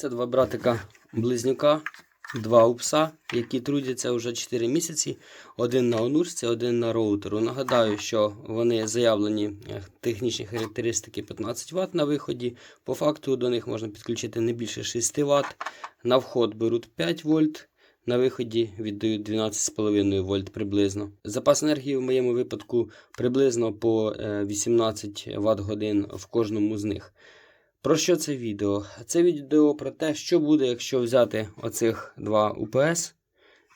Це два братика близнюка, два упса, які трудяться вже 4 місяці. Один на онурці, один на роутеру. Нагадаю, що вони заявлені е, технічні характеристики 15 Вт на виході. По факту до них можна підключити не більше 6 Вт. На вход беруть 5 вольт. На виході віддають 12,5 вольт приблизно. Запас енергії в моєму випадку приблизно по е, 18 Вт годин в кожному з них. Про що це відео? Це відео про те, що буде, якщо взяти оцих два УПС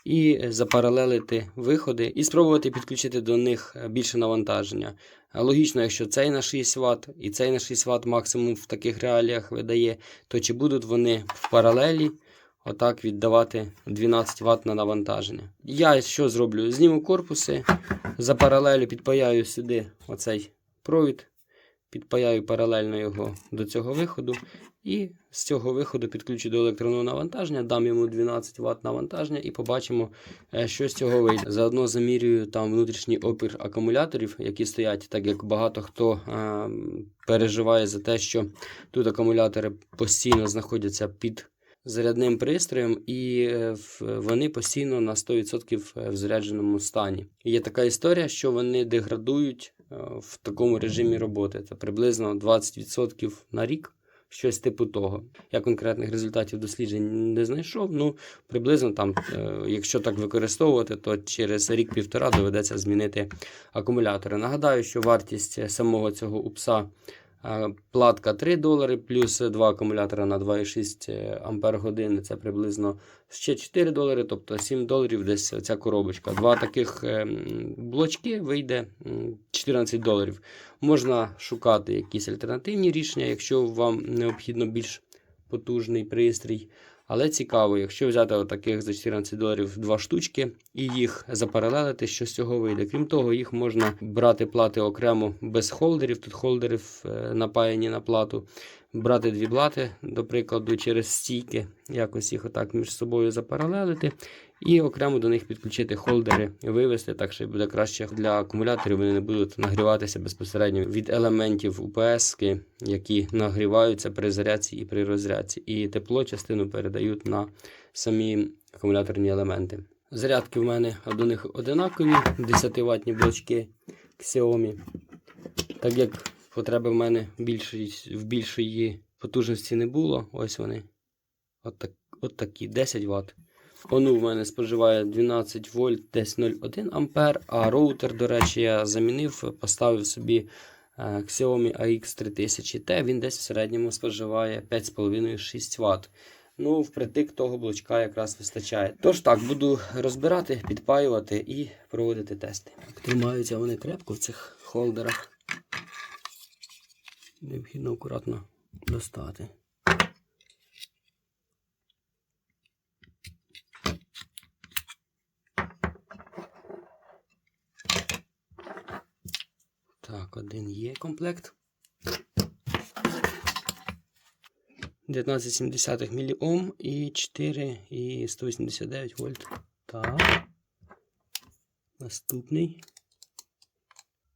і запаралелити виходи, і спробувати підключити до них більше навантаження. Логічно, якщо цей на 6 Вт і цей на 6 Вт максимум в таких реаліях видає, то чи будуть вони в паралелі отак віддавати 12 Вт на навантаження? Я що зроблю? Зніму корпуси, за паралелю підпаяю сюди оцей провід підпаяю паралельно його до цього виходу. І з цього виходу підключу до електронного навантаження, дам йому 12 Вт навантаження і побачимо, е, що з цього вийде. Заодно замірюю там внутрішній опір акумуляторів, які стоять, так як багато хто е, переживає за те, що тут акумулятори постійно знаходяться під зарядним пристроєм, і е, вони постійно на 100% в зарядженому стані. І Є така історія, що вони деградують е, в такому режимі роботи. Це приблизно 20% на рік. Щось типу того. Я конкретних результатів досліджень не знайшов. Ну, приблизно там, е, якщо так використовувати, то через рік-півтора доведеться змінити акумулятори. Нагадаю, що вартість самого цього упса е, платка 3 долари, плюс 2 акумулятора на 2,6 ампер години. Це приблизно ще 4 долари, тобто 7 доларів десь ця коробочка. Два таких е, блочки вийде 14 доларів. Можна шукати якісь альтернативні рішення, якщо вам необхідно більш потужний пристрій. Але цікаво, якщо взяти отаких за 14 доларів два штучки і їх запаралелити, що з цього вийде. Крім того, їх можна брати плати окремо без холдерів. Тут холдерів е, напаяні на плату. Брати дві плати, до прикладу, через стійки, якось їх отак між собою запаралелити, і окремо до них підключити холдери, вивести, так що буде краще для акумуляторів. Вони не будуть нагріватися безпосередньо від елементів УПС, які нагріваються при зарядці і при розрядці. І тепло частину передають на самі акумуляторні елементи. Зарядки в мене до них одинакові, 10 ватні блочки Xiaomi. Так як потреби в мене більшої, в більшої потужності не було, ось вони. От, так, от такі 10 Вт. Ону в мене споживає 12 вольт, десь 0,1 ампер, а роутер, до речі, я замінив, поставив собі е, Xiaomi AX3000T, він десь в середньому споживає 5,5-6 Вт. Ну, впритик того блочка якраз вистачає. Тож так, буду розбирати, підпаювати і проводити тести. Тримаються вони крепко в цих холдерах. Необхідно акуратно достати. Так, один є комплект. 19,7 мА і 4 і 189 вольт. Так. Наступний.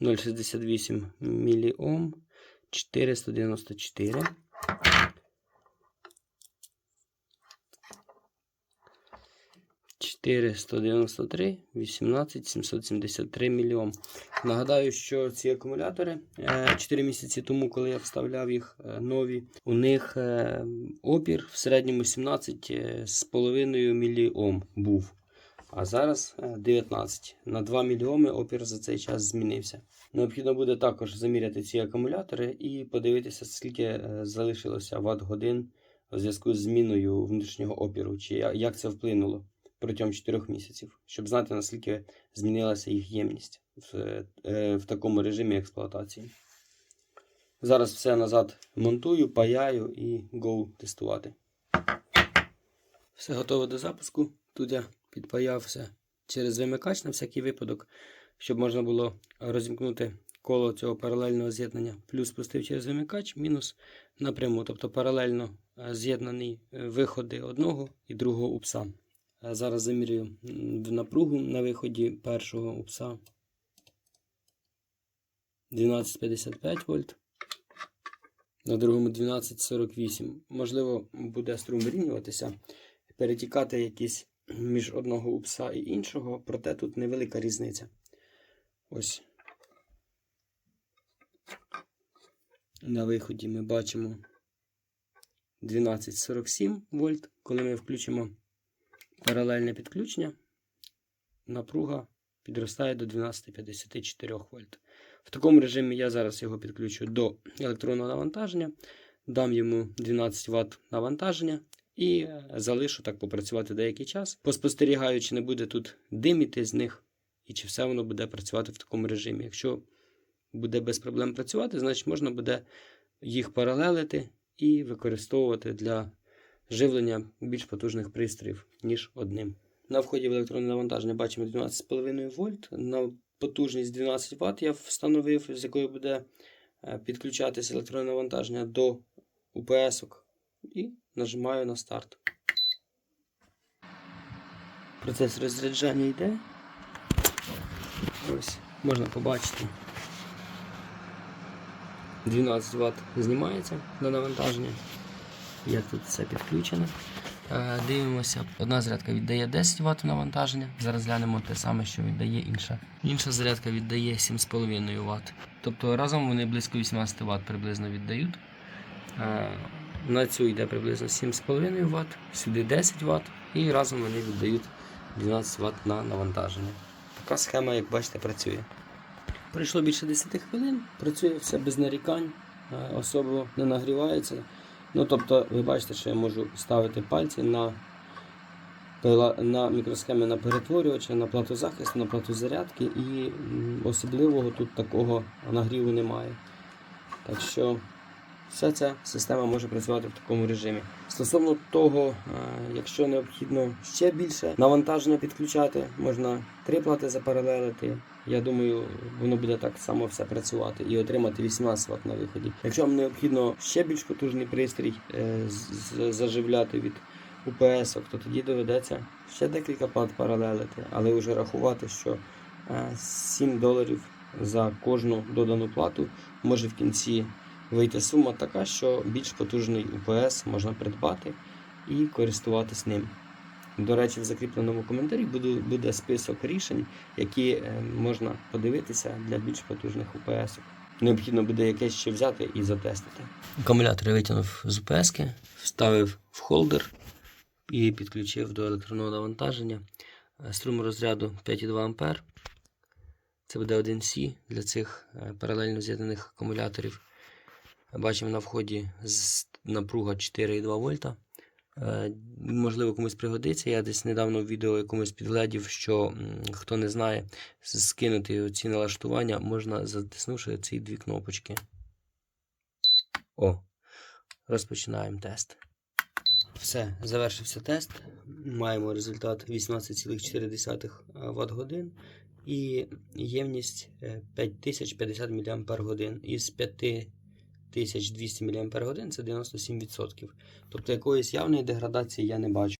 19,068 мільйом 494. Чотири 193, 18 773 мільйом. Нагадаю, що ці акумулятори 4 місяці тому, коли я вставляв їх е, нові, у них е, опір в середньому 17,5 мільйом був. А зараз е, 19. На 2 мільйоми опір за цей час змінився. Необхідно буде також заміряти ці акумулятори і подивитися, скільки е, залишилося ватт годин у зв'язку з зміною внутрішнього опіру, чи як це вплинуло протягом 4 місяців, щоб знати, наскільки змінилася їх ємність в, е, в такому режимі експлуатації. Зараз все назад монтую, паяю і go тестувати. Все готово до запуску. Тут я підпаяв все через вимикач на всякий випадок, щоб можна було розімкнути коло цього паралельного з'єднання. Плюс пустив через вимикач, мінус напряму. Тобто паралельно е, з'єднані е, виходи одного і другого упса. Зараз замірюю напругу на виході першого упса 12,55 вольт. На другому 12,48. Можливо, буде струм вирівнюватися, перетікати якісь між одного упса і іншого, проте тут невелика різниця. Ось. На виході ми бачимо 12,47 вольт. Коли ми включимо паралельне підключення, напруга підростає до 12,54 вольт. В такому режимі я зараз його підключу до електронного навантаження, дам йому 12 Вт навантаження і залишу так попрацювати деякий час. Поспостерігаю, чи не буде тут диміти з них, і чи все воно буде працювати в такому режимі. Якщо буде без проблем працювати, значить можна буде їх паралелити і використовувати для живлення більш потужних пристроїв, ніж одним. На вході в електронне навантаження бачимо 12,5 вольт. На потужність 12 Вт я встановив, з якої буде е, підключатися електронне навантаження до УПС-ок. І нажимаю на старт. Процес розряджання йде. Ось можна побачити. 12 Вт знімається до навантаження. Як тут все підключено. Е, Дивимося, одна зарядка віддає 10 Вт навантаження. Зараз глянемо те саме, що віддає інша. Інша зарядка віддає 7,5 Вт. Тобто разом вони близько 18 Вт приблизно віддають. На цю йде приблизно 7,5 Вт, сюди 10 Вт і разом вони віддають 12 Вт на навантаження. Така схема, як бачите, працює. Пройшло більше 10 хвилин, працює все без нарікань, е, особливо не нагрівається. Ну, тобто, ви бачите, що я можу ставити пальці на, на мікросхеми на перетворювача, на плату захисту, на плату зарядки, і особливого тут такого нагріву немає. Так що вся ця система може працювати в такому режимі. Стосовно того, е, якщо необхідно ще більше навантаження підключати, можна три плати запаралелити. Я думаю, воно буде так само все працювати і отримати 18 Вт на виході. Якщо вам необхідно ще більш потужний пристрій е, заживляти від УПС, то тоді доведеться ще декілька плат паралелити, але вже рахувати, що е, 7 доларів за кожну додану плату може в кінці вийти сума така, що більш потужний УПС можна придбати і користуватись ним. До речі, в закріпленому коментарі буде, список рішень, які е, можна подивитися для більш потужних УПС. Необхідно буде якесь ще взяти і затестити. Акумулятор витягнув з УПС, вставив в холдер і підключив до електронного навантаження. Е, Струм розряду 5,2 А. Це буде 1С для цих е, паралельно з'єднаних акумуляторів. Бачимо на вході напруга 4,2 вольта. Е, Можливо, комусь пригодиться. Я десь недавно в відео якомусь підглядів, що хто не знає, скинути ці налаштування можна затиснувши ці дві кнопочки. О, розпочинаємо тест. Все, завершився тест. Маємо результат 18,4 Вт годин і ємність е, 5050 мАч. Із 5200 мАч це 97%. Тобто якоїсь явної деградації я не бачу.